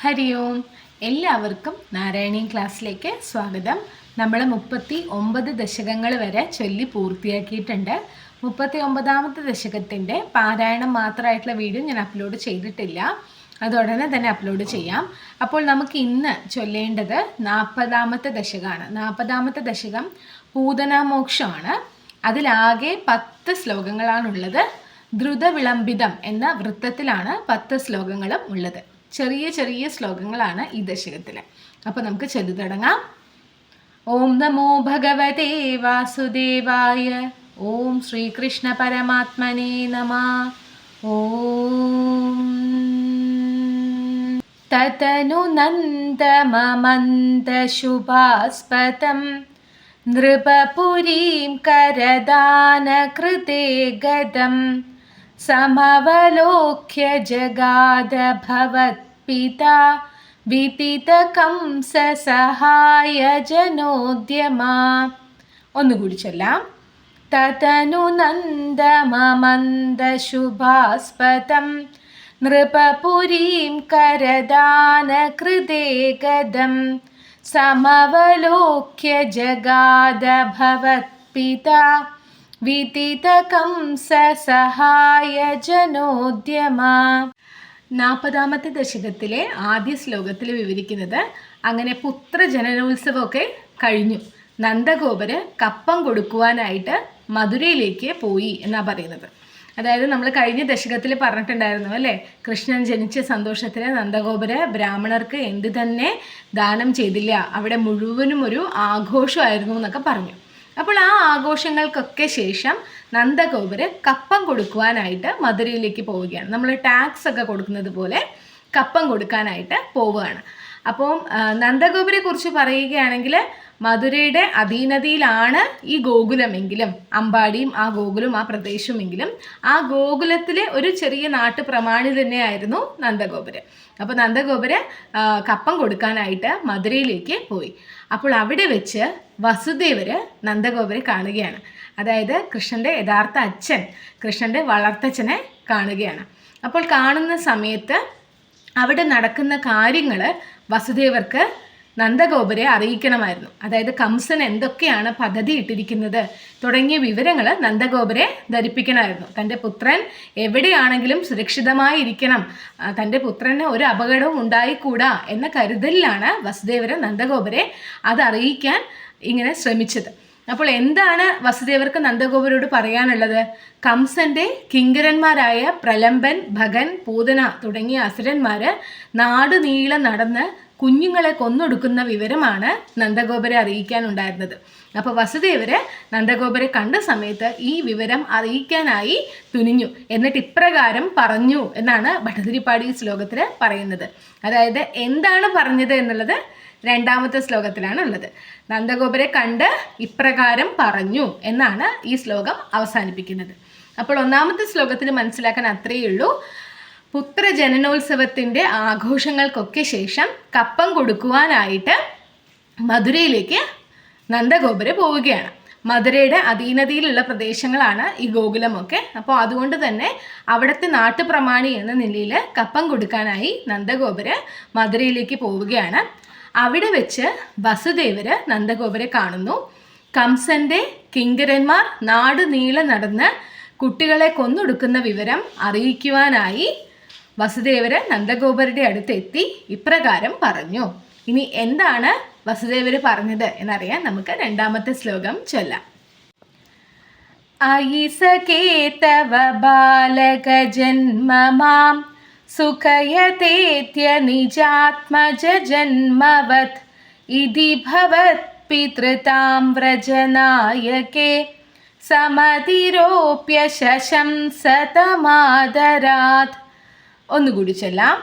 ഹരി ഓം. എല്ലാവർക്കും നാരായണീയം ക്ലാസ്സിലേക്ക് സ്വാഗതം. നമ്മൾ മുപ്പത്തി ഒമ്പത് ദശകങ്ങൾ വരെ ചൊല്ലി പൂർത്തിയാക്കിയിട്ടുണ്ട്. മുപ്പത്തി ഒമ്പതാമത്തെ ദശകത്തിന്റെ പാരായണം മാത്രമായിട്ടുള്ള വീഡിയോ ഞാൻ അപ്ലോഡ് ചെയ്തിട്ടില്ല. അത് ഉടനെ തന്നെ അപ്ലോഡ് ചെയ്യാം. അപ്പോൾ നമുക്ക് ഇന്ന് ചൊല്ലേണ്ടത് നാൽപ്പതാമത്തെ ദശകമാണ്. നാൽപ്പതാമത്തെ ദശകം പൂതനാമോക്ഷമാണ് അതിലാകെ പത്ത് ശ്ലോകങ്ങളാണുള്ളത്. ദ്രുത വിളംബിതം എന്ന വൃത്തത്തിലാണ് പത്ത് ശ്ലോകങ്ങളും ഉള്ളത്. ചെറിയ ചെറിയ ശ്ലോകങ്ങളാണ് ഈ ദശകത്തിൽ അപ്പോൾ നമുക്ക് ചൊല്ലി തുടങ്ങാം ഓം നമോ ഭഗവതേ വാസുദേവായ ഓം ശ്രീകൃഷ്ണ പരമാത്മനേ നമ ഓം തതനു നന്ദമമന്ദശുഭാസ്പദം നൃപപുരീം करदानकृते गदं समवलोक्य जगाद भवत्पिता വിതിതകംസഹായജനോദ്യമാ ഒന്നുകൂടി ചൊല്ലാം തതനു നന്ദമമന്ദശുഭാസ്പദം നൃപപുരീം करदानकृते गदं समवलोक्य जगाद भवत्पिता വിദിതകംസഹായജനോദ്യമാ നാൽപ്പതാമത്തെ ദശകത്തിലെ ആദ്യ ശ്ലോകത്തിൽ വിവരിക്കുന്നത് അങ്ങനെ പുത്രജനനോത്സവമൊക്കെ കഴിഞ്ഞു. നന്ദഗോപര് കപ്പം കൊടുക്കുവാനായിട്ട് മധുരയിലേക്ക് പോയി എന്നാണ് പറയുന്നത്. അതായത് നമ്മൾ കഴിഞ്ഞ ദശകത്തിൽ പറഞ്ഞിട്ടുണ്ടായിരുന്നു അല്ലേ? കൃഷ്ണൻ ജനിച്ച സന്തോഷത്തിന് നന്ദഗോപുര ബ്രാഹ്മണർക്ക് എന്ത് തന്നെ ദാനം ചെയ്തില്ല. അവിടെ മുഴുവനും ഒരു ആഘോഷമായിരുന്നു എന്നൊക്കെ പറഞ്ഞു. അപ്പോൾ ആ ആഘോഷങ്ങൾക്കൊക്കെ ശേഷം നന്ദഗോപര് കപ്പം കൊടുക്കുവാനായിട്ട് മധുരയിലേക്ക് പോവുകയാണ്. നമ്മൾ ടാക്സ് ഒക്കെ കൊടുക്കുന്നത് പോലെ കപ്പം കൊടുക്കാനായിട്ട് പോവുകയാണ്. അപ്പോൾ നന്ദഗോപുരെ കുറിച്ച് പറയുകയാണെങ്കിൽ മധുരയുടെ അധീനതയിലാണ് ഈ ഗോകുലമെങ്കിലും അമ്പാടിയും ആ ഗോകുലും ആ പ്രദേശമെങ്കിലും. ആ ഗോകുലത്തിലെ ഒരു ചെറിയ നാട്ടു പ്രമാണി തന്നെയായിരുന്നു നന്ദഗോപുര്. അപ്പോൾ നന്ദഗോപുര് കപ്പം കൊടുക്കാനായിട്ട് മധുരയിലേക്ക് പോയി. അപ്പോൾ അവിടെ വെച്ച് വസുദേവര് നന്ദഗോപുരെ കാണുകയാണ്. അതായത് കൃഷ്ണന്റെ യഥാർത്ഥ അച്ഛൻ കൃഷ്ണന്റെ വളർത്തച്ഛനെ കാണുകയാണ്. അപ്പോൾ കാണുന്ന സമയത്ത് അവിടെ നടക്കുന്ന കാര്യങ്ങൾ വസുദേവർക്ക് നന്ദഗോപരെ അറിയിക്കണമായിരുന്നു. അതായത് കംസൻ എന്തൊക്കെയാണ് പദ്ധതി ഇട്ടിരിക്കുന്നത് തുടങ്ങിയ വിവരങ്ങൾ നന്ദഗോപരെ ധരിപ്പിക്കണമായിരുന്നു. തന്റെ പുത്രൻ എവിടെയാണെങ്കിലും സുരക്ഷിതമായിരിക്കണം. തന്റെ പുത്രന് ഒരു അപകടവും ഉണ്ടായിക്കൂടാ എന്ന കരുതലിലാണ് വസുദേവരെ നന്ദഗോപരെ അത് അറിയിക്കാൻ ഇങ്ങനെ ശ്രമിച്ചത്. അപ്പോൾ എന്താണ് വസുദേവർക്ക് നന്ദഗോപുരോട് പറയാനുള്ളത്? കംസന്റെ കിങ്കരന്മാരായ പ്രലംബൻ ഭഗൻ പൂതന തുടങ്ങിയ അസുരന്മാര് നാടുനീളം നടന്ന് കുഞ്ഞുങ്ങളെ കൊന്നൊടുക്കുന്ന വിവരമാണ് നന്ദഗോപരെ അറിയിക്കാനുണ്ടായിരുന്നത്. അപ്പോൾ വസുദേവര് നന്ദഗോപരെ കണ്ട സമയത്ത് ഈ വിവരം അറിയിക്കാനായി തുനിഞ്ഞു. എന്നിട്ട് ഇപ്രകാരം പറഞ്ഞു എന്നാണ് ഭട്ടതിരിപ്പാടി ശ്ലോകത്തിൽ പറയുന്നത്. അതായത് എന്താണ് പറഞ്ഞത് എന്നുള്ളത് രണ്ടാമത്തെ ശ്ലോകത്തിലാണ് ഉള്ളത് നന്ദഗോപരെ കണ്ട് ഇപ്രകാരം പറഞ്ഞു എന്നാണ് ഈ ശ്ലോകം അവസാനിപ്പിക്കുന്നത്. അപ്പോൾ ഒന്നാമത്തെ ശ്ലോകത്തിൽ മനസ്സിലാക്കാൻ അത്രയേ ഉള്ളൂ. പുത്രജനനോത്സവത്തിന്റെ ആഘോഷങ്ങൾക്കൊക്കെ ശേഷം കപ്പം കൊടുക്കുവാനായിട്ട് മധുരയിലേക്ക് നന്ദഗോപുര പോവുകയാണ്. മധുരയുടെ അധീനതയിലുള്ള പ്രദേശങ്ങളാണ് ഈ ഗോകുലമൊക്കെ. അപ്പോൾ അതുകൊണ്ട് തന്നെ അവിടുത്തെ നാട്ടുപ്രമാണി എന്ന നിലയിൽ കപ്പം കൊടുക്കാനായി നന്ദഗോപുര മധുരയിലേക്ക് പോവുകയാണ്. അവിടെ വെച്ച് വസുദേവര് നന്ദഗോപുരെ കാണുന്നു. കംസന്റെ കിങ്കരന്മാർ നാട് നീളെ നടന്ന് കുട്ടികളെ കൊന്നൊടുക്കുന്ന വിവരം അറിയിക്കുവാനായി വസുദേവര് നന്ദഗോപരുടെ അടുത്തെത്തി ഇപ്രകാരം പറഞ്ഞു. ഇനി എന്താണ് വസുദേവര് പറഞ്ഞത് എന്നറിയാൻ നമുക്ക് രണ്ടാമത്തെ ശ്ലോകം ചൊല്ലാം. ഐസകേതവ സകേതവ ബാലക ജന്മമാം ഇതി ഭവത് പിതൃതാം വ്രജനായകേ സമതിരോപ്യ ശശംസതമാദരാത് ഒന്നുകൂടി ചൊല്ലാം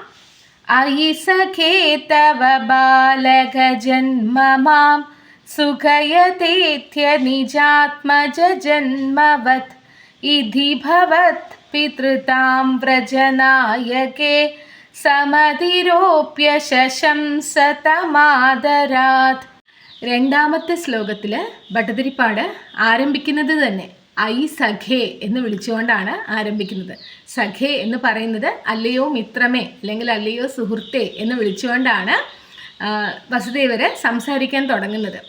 അയി സഖേ തവ ബാലക ജന്മമാം സുഖയതേത്യ നിജാത്മജ ജന്മവത് ഇതി ഭവത് പിതൃതാം व्रजनायके സമതിരോപ്യ ശശംസതമാദരാത് രണ്ടാമത്തെ ശ്ലോകത്തിൽ ഭട്ടതിരിപ്പാട് ആരംഭിക്കുന്നത് തന്നെ ഐ സഖേ എന്ന് വിളിച്ചുകൊണ്ടാണ് ആരംഭിക്കുന്നത്. സഖേ എന്ന് പറയുന്നത് അല്ലയോ മിത്രമേ അല്ലെങ്കിൽ അല്ലയോ സുഹൃത്തേ എന്ന് വിളിച്ചുകൊണ്ടാണ് വസുദേവരെ സംസാരിക്കാൻ തുടങ്ങുന്നത്.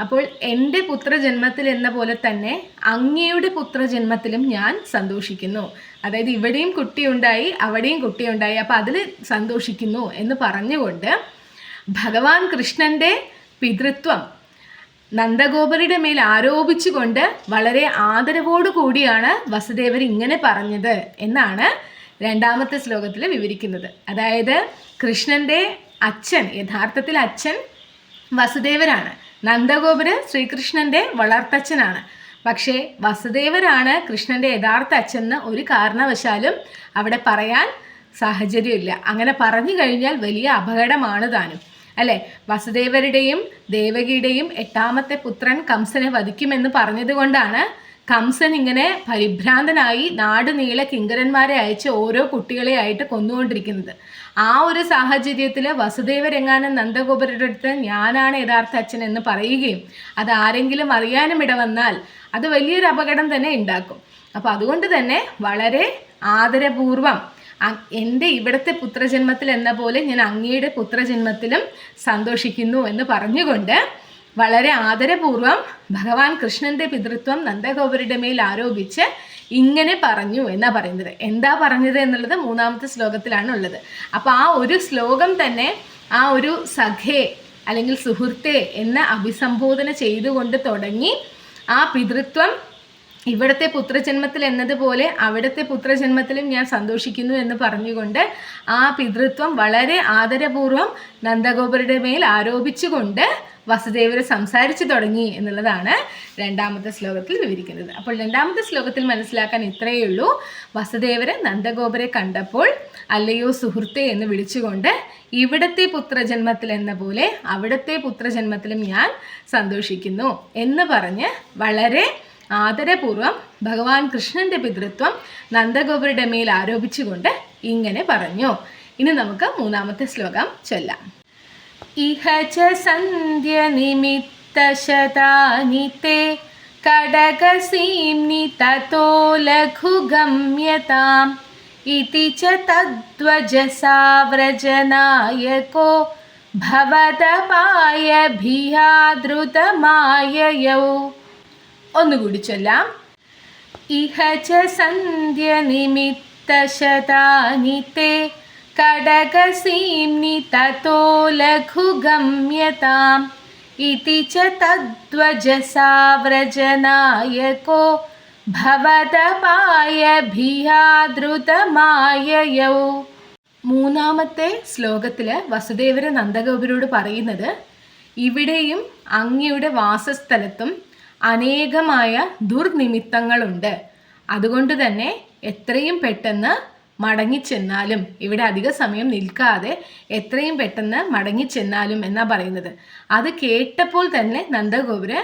അപ്പോൾ എന്റെ പുത്രജന്മത്തിൽ എന്ന പോലെ തന്നെ അങ്ങയുടെ പുത്രജന്മത്തിലും ഞാൻ സന്തോഷിക്കുന്നു. അതായത് ഇവിടെയും കുട്ടിയുണ്ടായി അവിടെയും കുട്ടിയുണ്ടായി. അപ്പോൾ അതിൽ സന്തോഷിക്കുന്നു എന്ന് പറഞ്ഞുകൊണ്ട് ഭഗവാൻ കൃഷ്ണന്റെ പിതൃത്വം നന്ദഗോപരുടെ മേൽ ആരോപിച്ചുകൊണ്ട് വളരെ ആദരവോടു കൂടിയാണ് വസുദേവർ ഇങ്ങനെ പറഞ്ഞത് എന്നാണ് രണ്ടാമത്തെ ശ്ലോകത്തിൽ വിവരിക്കുന്നത്. അതായത് കൃഷ്ണന്റെ അച്ഛൻ യഥാർത്ഥത്തിൽ അച്ഛൻ വസുദേവരാണ്. നന്ദഗോപുര് ശ്രീകൃഷ്ണന്റെ വളർത്തച്ഛനാണ്. പക്ഷേ വസുദേവരാണ് കൃഷ്ണന്റെ യഥാർത്ഥ അച്ഛന്ന് ഒരു കാരണവശാലും അവിടെ പറയാൻ സാഹചര്യമില്ല. അങ്ങനെ പറഞ്ഞു കഴിഞ്ഞാൽ വലിയ അപകടമാണ് താനും. അല്ലേ? വസുദേവരുടെയും ദേവകിയുടെയും എട്ടാമത്തെ പുത്രൻ കംസനെ വധിക്കുമെന്ന് പറഞ്ഞതുകൊണ്ടാണ് കംസൻ ഇങ്ങനെ പരിഭ്രാന്തനായി നാട് നീളെ കിങ്കരന്മാരെ അയച്ച് ഓരോ കുട്ടികളെയായിട്ട് കൊന്നുകൊണ്ടിരിക്കുന്നത്. ആ ഒരു സാഹചര്യത്തിൽ വസുദേവരെങ്ങാനും നന്ദഗോപുരുടെ അടുത്ത് ഞാനാണ് യഥാർത്ഥ അച്ഛൻ എന്ന് പറയുകയും അത് ആരെങ്കിലും അറിയാനും ഇടവന്നാൽ അത് വലിയൊരു അപകടം തന്നെ ഉണ്ടാക്കും അപ്പോൾ അതുകൊണ്ട് തന്നെ വളരെ ആദരപൂർവം എന്റെ ഇവിടുത്തെ പുത്രജന്മത്തിൽ എന്ന പോലെ ഞാൻ അങ്ങയുടെ പുത്രജന്മത്തിലും സന്തോഷിക്കുന്നു എന്ന് പറഞ്ഞുകൊണ്ട് വളരെ ആദരപൂർവം ഭഗവാൻ കൃഷ്ണന്റെ പിതൃത്വം നന്ദഗോപരുടെ മേൽ ആരോപിച്ച് ഇങ്ങനെ പറഞ്ഞു എന്നാ പറയുന്നത്. എന്താ പറഞ്ഞത് എന്നുള്ളത് മൂന്നാമത്തെ ശ്ലോകത്തിലാണ് ഉള്ളത്. അപ്പോൾ ആ ഒരു ശ്ലോകം തന്നെ ആ ഒരു സഖേ അല്ലെങ്കിൽ സുഹൃത്തെ എന്ന അഭിസംബോധന ചെയ്തുകൊണ്ട് തുടങ്ങി ആ പിതൃത്വം ഇവിടുത്തെ പുത്രജന്മത്തിൽ എന്നതുപോലെ അവിടുത്തെ പുത്രജന്മത്തിലും ഞാൻ സന്തോഷിക്കുന്നു എന്ന് പറഞ്ഞുകൊണ്ട് ആ പിതൃത്വം വളരെ ആദരപൂർവം നന്ദഗോപരുടെ മേൽ ആരോപിച്ചുകൊണ്ട് വസുദേവരെ സംസാരിച്ചു തുടങ്ങി എന്നുള്ളതാണ് രണ്ടാമത്തെ ശ്ലോകത്തിൽ വിവരിക്കുന്നത്. അപ്പോൾ രണ്ടാമത്തെ ശ്ലോകത്തിൽ മനസ്സിലാക്കാൻ ഇത്രയേ ഉള്ളൂ. വസുദേവര് നന്ദഗോപരെ കണ്ടപ്പോൾ അല്ലയോ സുഹൃത്തെ എന്ന് വിളിച്ചുകൊണ്ട് ഇവിടത്തെ പുത്രജന്മത്തിൽ എന്ന പോലെ അവിടുത്തെ പുത്രജന്മത്തിലും ഞാൻ സന്തോഷിക്കുന്നു എന്ന് പറഞ്ഞ് വളരെ ആദരപൂർവം ഭഗവാൻ കൃഷ്ണന്റെ പിതൃത്വം നന്ദഗോപരുടെ മേൽ ആരോപിച്ചുകൊണ്ട് ഇങ്ങനെ പറഞ്ഞു. ഇനി നമുക്ക് മൂന്നാമത്തെ ശ്ലോകം ചൊല്ലാം. ഇഹ ച സന്ധ്യ നിമിത്തശതാനി തേ കടകസീംനി തോ ലഘുഗമ്യതാം ഇതി ച തദ്വജസാവ്രജനായകോ ഭവതപായഭിയാദൃതമായയൗ ഒന്നുകൂടി ചൊല്ലാം. ഇഹ ച സന്ധ്യ നിമിത്തശതാനി തേ ഇതി ച തദ്വജസാവ്രജനായകോ ഭവതപായഭിയാദൃതമായയൗ മൂന്നാമത്തെ ശ്ലോകത്തിൽ വസുദേവര നന്ദഗോപുരോട് പറയുന്നത് ഇവിടെയും അങ്ങയുടെ വാസസ്ഥലത്തും അനേകമായ ദുർനിമിത്തങ്ങളുണ്ട്. അതുകൊണ്ട് തന്നെ എത്രയും പെട്ടെന്ന് മടങ്ങിച്ചെന്നാലും. ഇവിടെ അധിക സമയം നിൽക്കാതെ എത്രയും പെട്ടെന്ന് മടങ്ങിച്ചെന്നാലും എന്നാ പറയുന്നത്. അത് കേട്ടപ്പോൾ തന്നെ നന്ദഗോപുര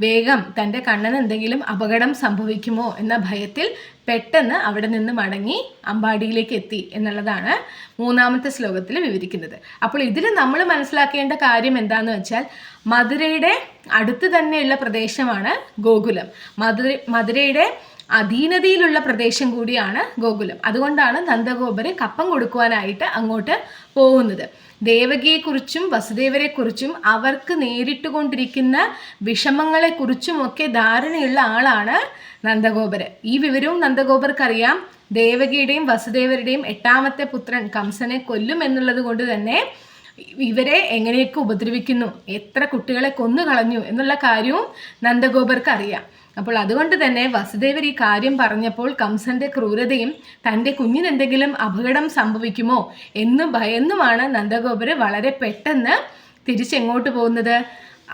വേഗം തന്റെ കണ്ണന് എന്തെങ്കിലും അപകടം സംഭവിക്കുമോ എന്ന ഭയത്തിൽ പെട്ടെന്ന് അവിടെ നിന്ന് മടങ്ങി അമ്പാടിയിലേക്ക് എത്തി എന്നുള്ളതാണ് മൂന്നാമത്തെ ശ്ലോകത്തിൽ വിവരിക്കുന്നത്. അപ്പോൾ ഇതിൽ നമ്മൾ മനസ്സിലാക്കേണ്ട കാര്യം എന്താണെന്ന് വെച്ചാൽ മധുരയുടെ അടുത്ത് തന്നെയുള്ള പ്രദേശമാണ് ഗോകുലം. മധുര മധുരയുടെ അധീനതയിലുള്ള പ്രദേശം കൂടിയാണ് ഗോകുലം. അതുകൊണ്ടാണ് നന്ദഗോപര് കപ്പം കൊടുക്കുവാനായിട്ട് അങ്ങോട്ട് പോകുന്നത്. ദേവകിയെക്കുറിച്ചും വസുദേവരെക്കുറിച്ചും അവർക്ക് നേരിട്ട് കൊണ്ടിരിക്കുന്ന വിഷമങ്ങളെക്കുറിച്ചും വിഷമങ്ങളെക്കുറിച്ചുമൊക്കെ ധാരണയുള്ള ആളാണ് നന്ദഗോപര്. ഈ വിവരവും നന്ദഗോപർക്കറിയാം. ദേവകിയുടെയും വസുദേവരുടെയും എട്ടാമത്തെ പുത്രൻ കംസനെ കൊല്ലും എന്നുള്ളത് കൊണ്ട് തന്നെ ഇവരെ എങ്ങനെയൊക്കെ ഉപദ്രവിക്കുന്നു എത്ര കുട്ടികളെ കൊന്നു കളഞ്ഞു എന്നുള്ള കാര്യവും നന്ദഗോപർക്ക് അറിയാം അപ്പോൾ അതുകൊണ്ട് തന്നെ വസുദേവർ ഈ കാര്യം പറഞ്ഞപ്പോൾ കംസന്റെ ക്രൂരതയും തന്റെ കുഞ്ഞിനെന്തെങ്കിലും അപകടം സംഭവിക്കുമോ എന്ന് ഭയന്നുമാണ് നന്ദഗോപര് വളരെ പെട്ടെന്ന് തിരിച്ചെങ്ങോട്ട് പോകുന്നത്?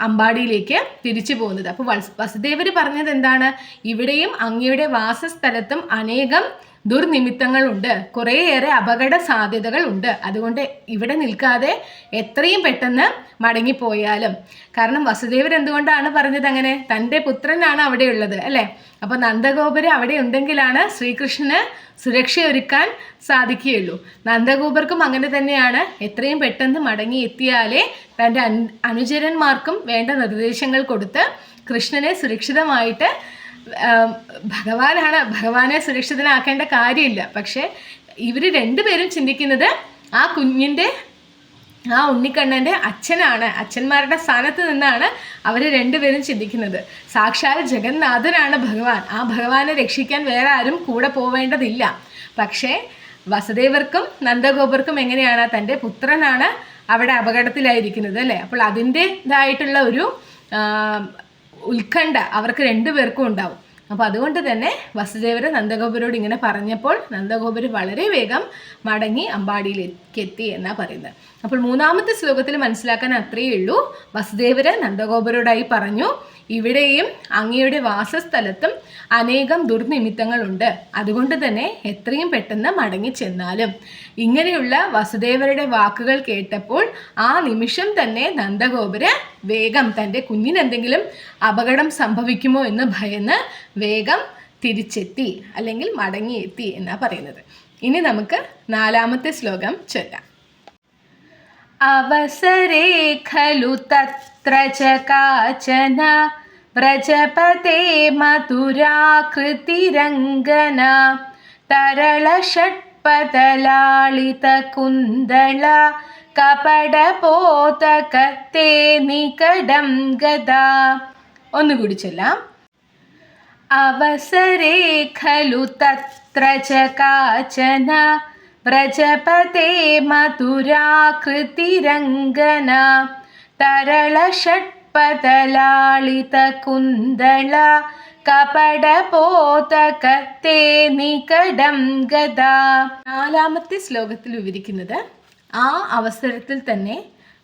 അമ്പാടിയിലേക്ക് തിരിച്ചു പോകുന്നത്. അപ്പോൾ വസുദേവർ പറഞ്ഞത് എന്താണ്? ഇവിടെയും അങ്ങയുടെ വാസസ്ഥലത്തും അനേകം ദുർനിമിത്തങ്ങളുണ്ട്. കുറേയേറെ അപകട സാധ്യതകൾ ഉണ്ട് അതുകൊണ്ട് ഇവിടെ നിൽക്കാതെ എത്രയും പെട്ടെന്ന് മടങ്ങിപ്പോയാലും. കാരണം വസുദേവർ എന്തുകൊണ്ടാണ് പറഞ്ഞത് അങ്ങനെ? തന്റെ പുത്രനാണ് അവിടെയുള്ളത് അല്ലേ? അപ്പോൾ നന്ദഗോപുര അവിടെ ഉണ്ടെങ്കിലാണ് ശ്രീകൃഷ്ണന് സുരക്ഷ ഒരുക്കാൻ സാധിക്കുകയുള്ളൂ. നന്ദഗോപർക്കും അങ്ങനെ തന്നെയാണ്. എത്രയും പെട്ടെന്ന് മടങ്ങി എത്തിയാലേ തന്റെ അനു അനുചരന്മാർക്കും വേണ്ട നിർദ്ദേശങ്ങൾ കൊടുത്ത് കൃഷ്ണനെ സുരക്ഷിതമായിട്ട് ഭഗവാനാണ് ഭഗവാനെ സുരക്ഷിതനാക്കേണ്ട കാര്യമില്ല. പക്ഷേ ഇവർ രണ്ടുപേരും ചിന്തിക്കുന്നത് ആ കുഞ്ഞിന്റെ ആ ഉണ്ണിക്കണ്ണന്റെ അച്ഛനാണ് അച്ഛന്മാരുടെ സ്ഥാനത്ത് നിന്നാണ് അവർ രണ്ടുപേരും ചിന്തിക്കുന്നത്. സാക്ഷാൽ ജഗന്നാഥനാണ് ഭഗവാൻ. ആ ഭഗവാനെ രക്ഷിക്കാൻ വേറെ ആരും കൂടെ പോവേണ്ടതില്ല. പക്ഷേ വസുദേവർക്കും നന്ദഗോപർക്കും എങ്ങനെയാണ് തന്റെ പുത്രനാണ് അവിടെ അപകടത്തിലായിരിക്കുന്നത് അല്ലേ? അപ്പോൾ അതിന്റെതായിട്ടുള്ള ഒരു ഉത്കണ്ഠ അവർക്ക് രണ്ടുപേർക്കും ഉണ്ടാവും. അപ്പോൾ അതുകൊണ്ട് തന്നെ വസുദേവര് നന്ദഗോപുരോട് ഇങ്ങനെ പറഞ്ഞപ്പോൾ നന്ദഗോപുര് വളരെ വേഗം മടങ്ങി അമ്പാടിയിലേക്ക് എത്തി എന്നാണ് പറയുന്നത്. അപ്പോൾ മൂന്നാമത്തെ ശ്ലോകത്തിൽ മനസ്സിലാക്കാൻ അത്രയേ ഉള്ളൂ. വസുദേവര് നന്ദഗോപുരോടായി പറഞ്ഞു ഇവിടെയും അങ്ങയുടെ വാസസ്ഥലത്തും അനേകം ദുർനിമിത്തങ്ങളുണ്ട്. അതുകൊണ്ട് തന്നെ എത്രയും പെട്ടെന്ന് മടങ്ങി ചെന്നാലും. ഇങ്ങനെയുള്ള വസുദേവരുടെ വാക്കുകൾ കേട്ടപ്പോൾ ആ നിമിഷം തന്നെ നന്ദഗോപുര വേഗം തന്റെ കുഞ്ഞിനെന്തെങ്കിലും അപകടം സംഭവിക്കുമോ എന്ന് ഭയന്ന് വേഗം തിരിച്ചെത്തി അല്ലെങ്കിൽ മടങ്ങിയെത്തി എന്നാണ് പറയുന്നത്. ഇനി നമുക്ക് നാലാമത്തെ ശ്ലോകം ചൊല്ലാം. അവസരേ ഖലു തത്ര ച കാചന. വ്രജപതേ മധുരാകൃതിരംഗന. കുന്ദള കപടപോതകത്തെ നികടം ഗത ഒന്നുകൂടി ചൊല്ലാം. അവസരേ ഖലു തത്ര ച കാചന. തരള ഷട്പതലാളിത കുന്ദള കപടപോതകത്തെ നികടം ഗത. നാലാമത്തെ ശ്ലോകത്തിൽ വിവരിക്കുന്നത് ആ അവസരത്തിൽ തന്നെ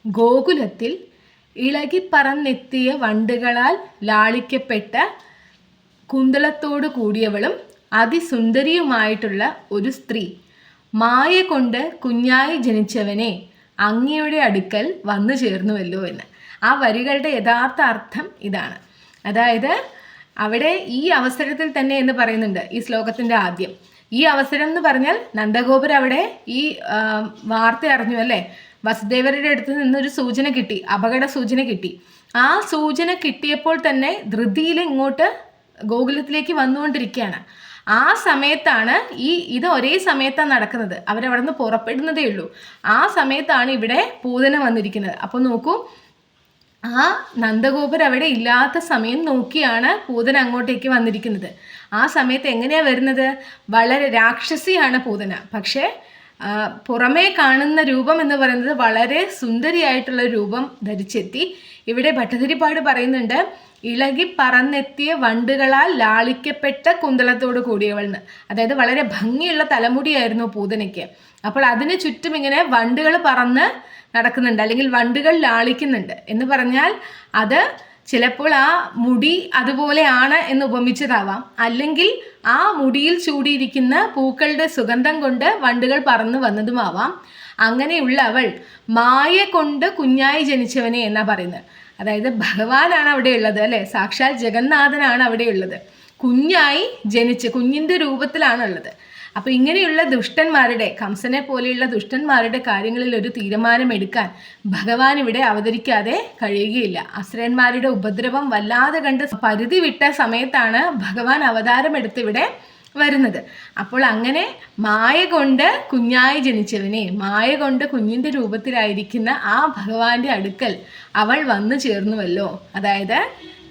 ഗോകുലത്തിൽ ഇളകി പറന്നെത്തിയ വണ്ടുകളാൽ ലാളിക്കപ്പെട്ട കുന്തളത്തോടു കൂടിയവളും അതിസുന്ദരിയുമായിട്ടുള്ള ഒരു സ്ത്രീ. മായ കൊണ്ട് കുഞ്ഞായി ജനിച്ചവനെ അങ്ങയുടെ അടുക്കൽ വന്നു ചേർന്നുവല്ലോ എന്ന്. ആ വരികളുടെ യഥാർത്ഥ അർത്ഥം ഇതാണ്. അതായത് അവിടെ ഈ അവസരത്തിൽ തന്നെ എന്ന് പറയുന്നുണ്ട് ഈ ശ്ലോകത്തിന്റെ ആദ്യം. ഈ അവസരം എന്ന് പറഞ്ഞാൽ നന്ദഗോപുരം അവിടെ ഈ വാർത്ത അറിഞ്ഞു അല്ലേ? വസുദേവരുടെ അടുത്ത് നിന്നൊരു സൂചന കിട്ടി അപകട സൂചന കിട്ടി. ആ സൂചന കിട്ടിയപ്പോൾ തന്നെ ധൃതിയിൽ ഇങ്ങോട്ട് ഗോകുലത്തിലേക്ക് വന്നുകൊണ്ടിരിക്കുകയാണ്. ആ സമയത്താണ് ഈ ഇത് ഒരേ സമയത്താണ് നടക്കുന്നത്. അവരവിടെ നിന്ന് പുറപ്പെടുന്നതേ ഉള്ളൂ. ആ സമയത്താണ് ഇവിടെ പൂതന വന്നിരിക്കുന്നത്. അപ്പോൾ നോക്കൂ ആ നന്ദഗോപുരം അവിടെ ഇല്ലാത്ത സമയം നോക്കിയാണ് പൂതന അങ്ങോട്ടേക്ക് വന്നിരിക്കുന്നത്. ആ സമയത്ത് എങ്ങനെയാ വരുന്നത്? വളരെ രാക്ഷസിയാണ് പൂതന. പക്ഷേ പുറമേ കാണുന്ന രൂപം എന്ന് പറയുന്നത് വളരെ സുന്ദരിയായിട്ടുള്ള രൂപം ധരിച്ചെത്തി ഇവിടെ ഭട്ടതിരിപ്പാട് പറയുന്നുണ്ട് ഇളകി പറന്നെത്തിയ വണ്ടുകളാൽ ലാളിക്കപ്പെട്ട കുന്തളത്തോട് കൂടിയവളെന്ന്. അതായത് വളരെ ഭംഗിയുള്ള തലമുടിയായിരുന്നു പൂതനയ്ക്ക്. അപ്പോൾ അതിന് ചുറ്റും ഇങ്ങനെ വണ്ടുകൾ പറന്ന് നടക്കുന്നുണ്ട് അല്ലെങ്കിൽ വണ്ടുകൾ ലാളിക്കുന്നുണ്ട് എന്ന് പറഞ്ഞാൽ അത് ചിലപ്പോൾ ആ മുടി അതുപോലെയാണ് എന്ന് ഉപമിച്ചതാവാം. അല്ലെങ്കിൽ ആ മുടിയിൽ ചൂടിയിരിക്കുന്ന പൂക്കളുടെ സുഗന്ധം കൊണ്ട് വണ്ടുകൾ പറന്നു വന്നതുമാവാം. അങ്ങനെയുള്ള അവൾ മായ കൊണ്ട് കുഞ്ഞായി ജനിച്ചവനെ എന്നാ പറയുന്നത്. അതായത് ഭഗവാനാണ് അവിടെ ഉള്ളത് അല്ലേ? സാക്ഷാൽ ജഗന്നാഥനാണ് അവിടെ ഉള്ളത് കുഞ്ഞായി ജനിച്ച് കുഞ്ഞിന്റെ രൂപത്തിലാണുള്ളത്. അപ്പോൾ ഇങ്ങനെയുള്ള ദുഷ്ടന്മാരുടെ കംസനെ പോലെയുള്ള ദുഷ്ടന്മാരുടെ കാര്യങ്ങളിൽ ഒരു തീരുമാനമെടുക്കാൻ ഭഗവാൻ ഇവിടെ അവതരിക്കാതെ കഴിയുകയില്ല. അസുരന്മാരുടെ ഉപദ്രവം വല്ലാതെ കണ്ട് പരിധി വിട്ട സമയത്താണ് ഭഗവാൻ അവതാരമെടുത്ത് ഇവിടെ വരുന്നത്. അപ്പോൾ അങ്ങനെ മായ കൊണ്ട് കുഞ്ഞായി ജനിച്ചവനെ മായ കൊണ്ട് കുഞ്ഞിന്റെ രൂപത്തിലായിരിക്കുന്ന ആ ഭഗവാന്റെ അടുക്കൽ അവൾ വന്നു ചേർന്നുവല്ലോ. അതായത്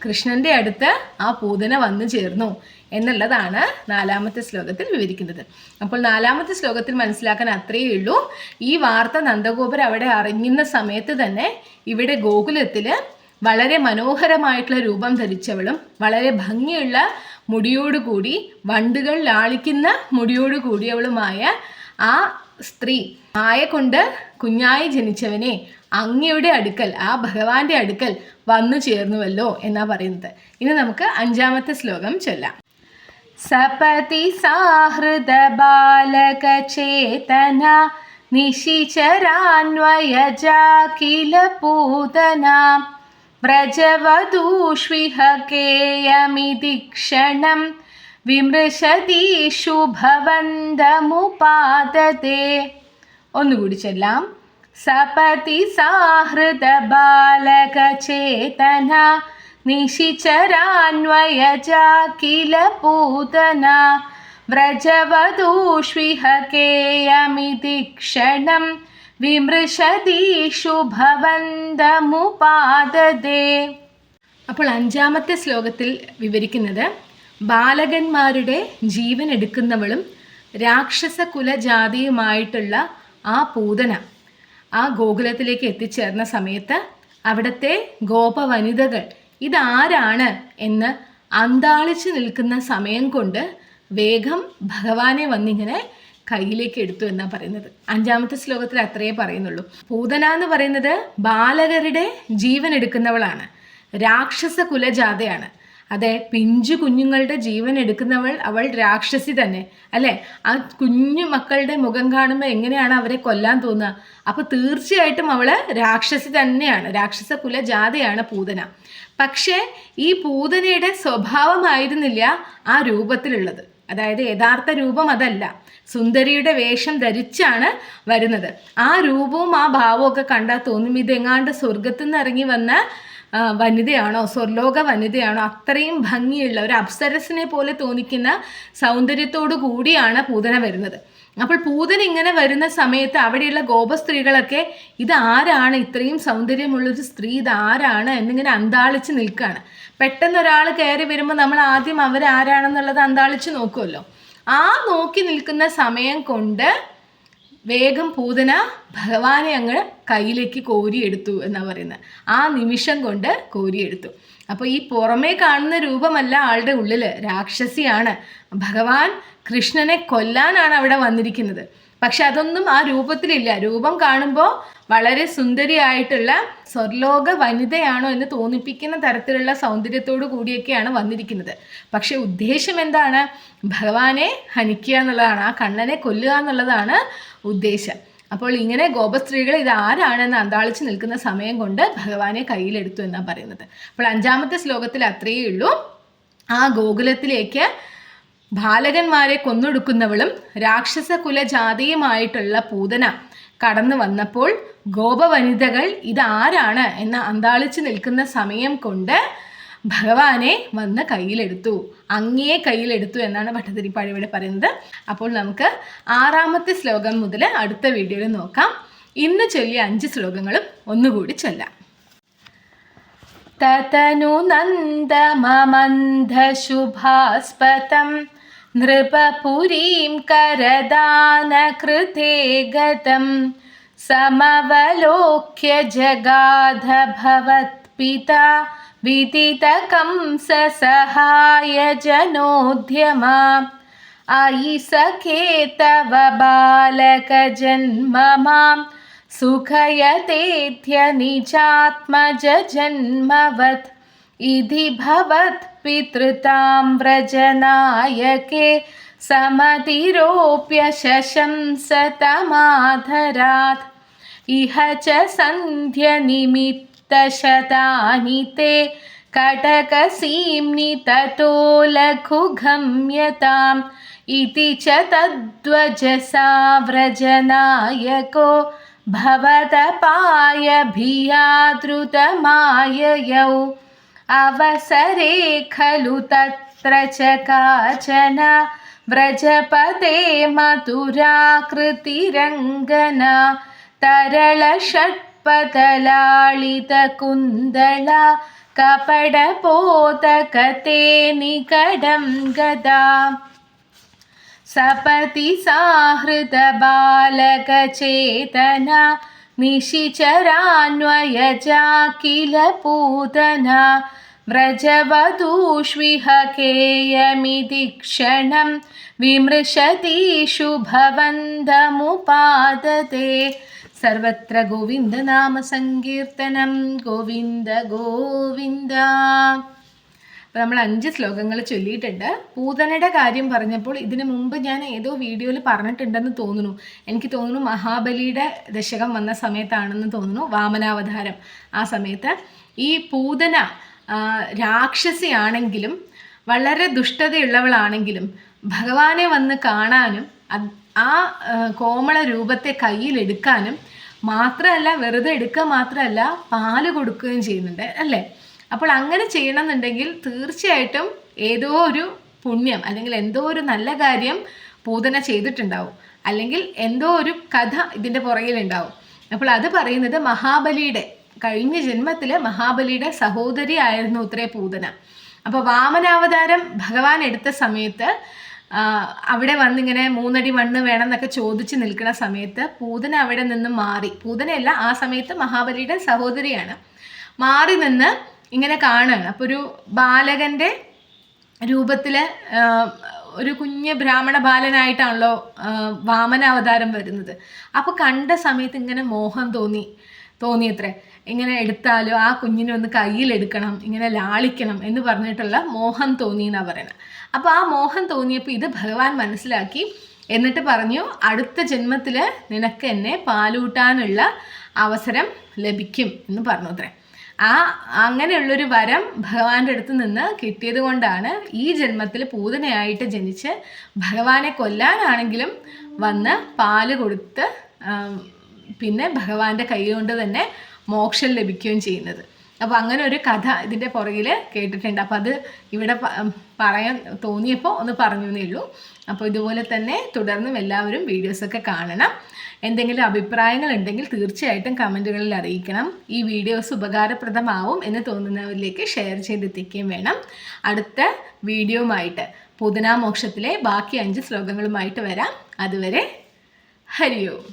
കൃഷ്ണന്റെ അടുത്ത് ആ പൂതന വന്നു ചേർന്നു എന്നുള്ളതാണ് നാലാമത്തെ ശ്ലോകത്തിൽ വിവരിക്കുന്നത്. അപ്പോൾ നാലാമത്തെ ശ്ലോകത്തിൽ മനസ്സിലാക്കാൻ അത്രയേ ഉള്ളൂ. ഈ വാർത്ത നന്ദഗോപുരം അവിടെ അറിഞ്ഞുന്ന സമയത്ത് തന്നെ ഇവിടെ ഗോകുലത്തിൽ വളരെ മനോഹരമായിട്ടുള്ള രൂപം ധരിച്ചവളും വളരെ ഭംഗിയുള്ള മുടിയോടുകൂടി വണ്ടുകൾ ലാളിക്കുന്ന മുടിയോട് കൂടിയവളുമായ ആ സ്ത്രീ മായ കൊണ്ട് കുഞ്ഞായി ജനിച്ചവനെ അങ്ങയുടെ അടുക്കൽ ആ ഭഗവാന്റെ അടുക്കൽ വന്നു ചേർന്നുവല്ലോ എന്നാ പറയുന്നത്. ഇനി നമുക്ക് അഞ്ചാമത്തെ ശ്ലോകം ചൊല്ലാം. സപതി സാഹൃദ ബാലക ചേതന നിശിചരാന്വയജാഖില പൂതന വ്രജവധൂഷ്വിഹ കേയമിതി ക്ഷണം വിമൃശതീഷു ഭവന്തമുപാതത്തെ ഒന്നുകൂടി ചെല്ലാം സപതി സാഹൃത ബാലകചേതന നിശിചരാന്വയജാകില പൂതന വ്രജവധൂഷ്വിഹ ക്ഷണം വിമൃശതീഷു ഭവന്തമുപാദതേ. അപ്പോൾ അഞ്ചാമത്തെ ശ്ലോകത്തിൽ വിവരിക്കുന്നത് ബാലകന്മാരുടെ ജീവൻ എടുക്കുന്നവളും രാക്ഷസ കുലജാതിയുമായിട്ടുള്ള ആ പൂതന ആ ഗോകുലത്തിലേക്ക് എത്തിച്ചേർന്ന സമയത്ത് അവിടുത്തെ ഗോപവനിതകൾ ഇതാരാണ് എന്ന് അന്താളിച്ച് നിൽക്കുന്ന സമയം കൊണ്ട് വേഗം ഭഗവാനെ വന്നിങ്ങനെ കയ്യിലേക്ക് എടുത്തു എന്നാണ് പറയുന്നത്. അഞ്ചാമത്തെ ശ്ലോകത്തിൽ അത്രയേ പറയുന്നുള്ളൂ. പൂതന എന്ന് പറയുന്നത് ബാലകരുടെ ജീവൻ എടുക്കുന്നവളാണ്. രാക്ഷസ കുലജാതയാണ്. അതെ പിഞ്ചു കുഞ്ഞുങ്ങളുടെ ജീവൻ എടുക്കുന്നവൾ അവൾ രാക്ഷസി തന്നെ. അല്ലേ? ആ കുഞ്ഞു മക്കളുടെ മുഖം കാണുമ്പോൾ എങ്ങനെയാണ് അവരെ കൊല്ലാൻ തോന്നുക? അപ്പോൾ തീർച്ചയായിട്ടും അവൾ രാക്ഷസി തന്നെയാണ്. രാക്ഷസ കുലജാതയാണ് പൂതന. പക്ഷേ ഈ പൂതനയുടെ സ്വഭാവമായിരുന്നില്ല ആ രൂപത്തിലുള്ളത്. അതായത് യഥാർത്ഥ രൂപം അതല്ല. സുന്ദരിയുടെ വേഷം ധരിച്ചാണ് വരുന്നത്. ആ രൂപവും ആ ഭാവവും ഒക്കെ കണ്ടാൽ തോന്നും ഇതെങ്ങാണ്ട് സ്വർഗത്തു നിന്ന് ഇറങ്ങി വന്ന വനിതയാണോ? സ്വർലോക വനിതയാണോ? അത്രയും ഭംഗിയുള്ള ഒരു അപ്സരസിനെ പോലെ തോന്നിക്കുന്ന സൗന്ദര്യത്തോടു കൂടിയാണ് പൂതന വരുന്നത്. അപ്പോൾ പൂതന ഇങ്ങനെ വരുന്ന സമയത്ത് അവിടെയുള്ള ഗോപസ്ത്രീകളൊക്കെ ഇത് ആരാണ്? ഇത്രയും സൗന്ദര്യമുള്ളൊരു സ്ത്രീ ഇത് ആരാണ്? എന്നിങ്ങനെ അന്താളിച്ച് നിൽക്കുകയാണ് പെട്ടെന്ന് ഒരാൾ കയറി വരുമ്പോൾ നമ്മൾ ആദ്യം അവരാരാണെന്നുള്ളത് അന്താളിച്ച് നോക്കുമല്ലോ ആ നോക്കി നിൽക്കുന്ന സമയം കൊണ്ട് വേഗം പൂതന ഭഗവാനെ അങ്ങ് കയ്യിലേക്ക് കോരിയെടുത്തു എന്നാണ് പറയുന്നത് ആ നിമിഷം കൊണ്ട് കോരിയെടുത്തു. അപ്പോൾ ഈ പുറമേ കാണുന്ന രൂപമല്ല ആളുടെ ഉള്ളിൽ രാക്ഷസിയാണ്. ഭഗവാൻ കൃഷ്ണനെ കൊല്ലാനാണ് അവിടെ വന്നിരിക്കുന്നത്. പക്ഷെ അതൊന്നും ആ രൂപത്തിലില്ല. രൂപം കാണുമ്പോൾ വളരെ സുന്ദരിയായിട്ടുള്ള സ്വർലോക വനിതയാണോ എന്ന് തോന്നിപ്പിക്കുന്ന തരത്തിലുള്ള സൗന്ദര്യത്തോടു കൂടിയൊക്കെയാണ് വന്നിരിക്കുന്നത്. പക്ഷെ ഉദ്ദേശം എന്താണ്? ഭഗവാനെ ഹനിക്കുക എന്നുള്ളതാണ്. ആ കണ്ണനെ കൊല്ലുക എന്നുള്ളതാണ് ഉദ്ദേശം. അപ്പോൾ ഇങ്ങനെ ഗോപസ്ത്രീകൾ ഇത് ആരാണെന്ന് അന്താളിച്ച് നിൽക്കുന്ന സമയം കൊണ്ട് ഭഗവാനെ കയ്യിലെടുത്തു എന്നാണ് പറയുന്നത്. അപ്പോൾ അഞ്ചാമത്തെ ശ്ലോകത്തിൽ അത്രയേ ഉള്ളൂ. ആ ഗോകുലത്തിലേക്ക് ബാലകന്മാരെ കൊന്നൊടുക്കുന്നവളും രാക്ഷസകുലജാതിയുമായിട്ടുള്ള പൂതന കടന്നു വന്നപ്പോൾ ഗോപവനിതകൾ ഇതാരാണ് എന്ന് അന്താളിച്ചു നിൽക്കുന്ന സമയം കൊണ്ട് ഭഗവാനെ വന്ന് കയ്യിലെടുത്തു. അങ്ങയെ കയ്യിലെടുത്തു എന്നാണ് ഭട്ടതിരിപ്പാട് ഇവിടെ പറയുന്നത്. അപ്പോൾ നമുക്ക് ആറാമത്തെ ശ്ലോകം മുതൽ അടുത്ത വീഡിയോയിൽ നോക്കാം. ഇന്ന് ചൊല്ലിയ അഞ്ച് ശ്ലോകങ്ങളും ഒന്നുകൂടി ചൊല്ലാം. തതനു നന്ദമമന്ധശുഭാസ്പതം नृपपुरीं करदानकृते गतं समवलोक्य जगाध भवत्पिता विदितकंससहायजनोद्यमा अयि सखे तव बालकजन्म मां सुखयतेऽध्य निजात्मजन्मवत् इति भवत्पितृतां व्रजनायके समतिरोप्य शशंसतमाधरात्। इह च सन्ध्यनिमित्तशतानि ते कटकसीम्नि ततो लघुगम्यताम्। इति च तद्वजसा व्रजनायको भवतपायभियादृतमाययौ अवसरे खलु तत्र च काचन व्रजपदे मधुराकृतिरङ्गना तरलषट्पतलाळितकुन्दला कपडपोतकते निकडं गदा। सपति साहृतबालकचेतना निशिचरान्वयजा किल पूतना व्रजवधूष्विह केयमिति क्षणं विमृशतीषु भवन्दमुपादते सर्वत्र गोविन्दनामसङ्कीर्तनं गोविन्द गोविन्द। അപ്പോൾ നമ്മൾ അഞ്ച് ശ്ലോകങ്ങൾ ചൊല്ലിയിട്ടുണ്ട്. പൂതനയുടെ കാര്യം പറഞ്ഞപ്പോൾ ഇതിനു മുമ്പ് ഞാൻ ഏതോ വീഡിയോയിൽ പറഞ്ഞിട്ടുണ്ടെന്ന് തോന്നുന്നു. എനിക്ക് തോന്നുന്നു മഹാബലിയുടെ ദശകം വന്ന സമയത്താണെന്ന് തോന്നുന്നു വാമനാവതാരം ആ സമയത്ത്. ഈ പൂതന രാക്ഷസിയാണെങ്കിലും വളരെ ദുഷ്ടതയുള്ളവളാണെങ്കിലും ഭഗവാനെ വന്ന് കാണാനും ആ, കോമള രൂപത്തെ കയ്യിലെടുക്കാനും മാത്രമല്ല വെറുതെ എടുക്കുക മാത്രമല്ല പാൽ കൊടുക്കുകയും ചെയ്യുന്നുണ്ട് അല്ലേ? അപ്പോൾ അങ്ങനെ ചെയ്യണമെന്നുണ്ടെങ്കിൽ തീർച്ചയായിട്ടും ഏതോ ഒരു പുണ്യം അല്ലെങ്കിൽ എന്തോ ഒരു നല്ല കാര്യം പൂതന ചെയ്തിട്ടുണ്ടാവും. അല്ലെങ്കിൽ എന്തോ ഒരു കഥ ഇതിന്റെ പുറകിലുണ്ടാവും. അപ്പോൾ അത് പറയുന്നത് മഹാബലിയുടെ കഴിഞ്ഞ ജന്മത്തിൽ മഹാബലിയുടെ സഹോദരി ആയിരുന്നു ഉത്രേ പൂതന. അപ്പോൾ വാമനാവതാരം ഭഗവാൻ എടുത്ത സമയത്ത് അവിടെ വന്നിങ്ങനെ മൂന്നടി മണ്ണ് വേണം എന്നൊക്കെ ചോദിച്ച് നിൽക്കുന്ന സമയത്ത് പൂതന അവിടെ നിന്ന് മാറി. പൂതനയല്ല ആ സമയത്ത് മഹാബലിയുടെ സഹോദരിയാണ്. മാറി നിന്ന് ഇങ്ങനെ കാണുകയാണ് അപ്പോൾ ഒരു ബാലകന്റെ രൂപത്തിൽ ഒരു കുഞ്ഞ് ബ്രാഹ്മണ ബാലനായിട്ടാണല്ലോ വാമന അവതാരം വരുന്നത്. അപ്പോൾ കണ്ട സമയത്ത് ഇങ്ങനെ മോഹം തോന്നി തോന്നിയത്രേ. ഇങ്ങനെ എടുത്താലോ ആ കുഞ്ഞിനെ ഒന്ന് കയ്യിലെടുക്കണം ഇങ്ങനെ ലാളിക്കണം എന്ന് പറഞ്ഞിട്ടുള്ള മോഹം തോന്നി എന്നാണ് പറയുന്നത് അപ്പോൾ ആ മോഹം തോന്നിയപ്പോൾ ഇത് ഭഗവാൻ മനസ്സിലാക്കി എന്നിട്ട് പറഞ്ഞു അടുത്ത ജന്മത്തിൽ നിനക്ക് എന്നെ പാലൂട്ടാനുള്ള അവസരം ലഭിക്കും എന്ന് പറഞ്ഞു അത്രേ. ആ അങ്ങനെയുള്ളൊരു വരം ഭഗവാന്റെ അടുത്ത് നിന്ന് കിട്ടിയത് കൊണ്ടാണ് ഈ ജന്മത്തിൽ പൂതനയായിട്ട് ജനിച്ച് ഭഗവാനെ കൊല്ലാനാണെങ്കിലും വന്ന് പാൽ കൊടുത്ത് പിന്നെ ഭഗവാന്റെ കൈ കൊണ്ട് തന്നെ മോക്ഷം ലഭിക്കുകയും ചെയ്യുന്നത്. അപ്പോൾ അങ്ങനെ ഒരു കഥ ഇതിന്റെ പുറകിൽ കേട്ടിട്ടുണ്ട്. അപ്പോൾ അത് ഇവിടെ പറയാൻ തോന്നിയപ്പോൾ ഒന്ന് പറഞ്ഞു എന്നേ ഉള്ളൂ. അപ്പോൾ ഇതുപോലെ തന്നെ തുടർന്നും എല്ലാവരും വീഡിയോസൊക്കെ കാണണം. എന്തെങ്കിലും അഭിപ്രായങ്ങൾ ഉണ്ടെങ്കിൽ തീർച്ചയായിട്ടും കമന്റുകളിൽ അറിയിക്കണം. ഈ വീഡിയോസ് ഉപകാരപ്രദമാവും എന്ന് തോന്നുന്നവരിലേക്ക് ഷെയർ ചെയ്തെത്തിക്കുകയും വേണം. അടുത്ത വീഡിയോവുമായിട്ട് പുതിനാമോക്ഷത്തിലെ ബാക്കി അഞ്ച് ശ്ലോകങ്ങളുമായിട്ട് വരാം. അതുവരെ ഹരിയോം.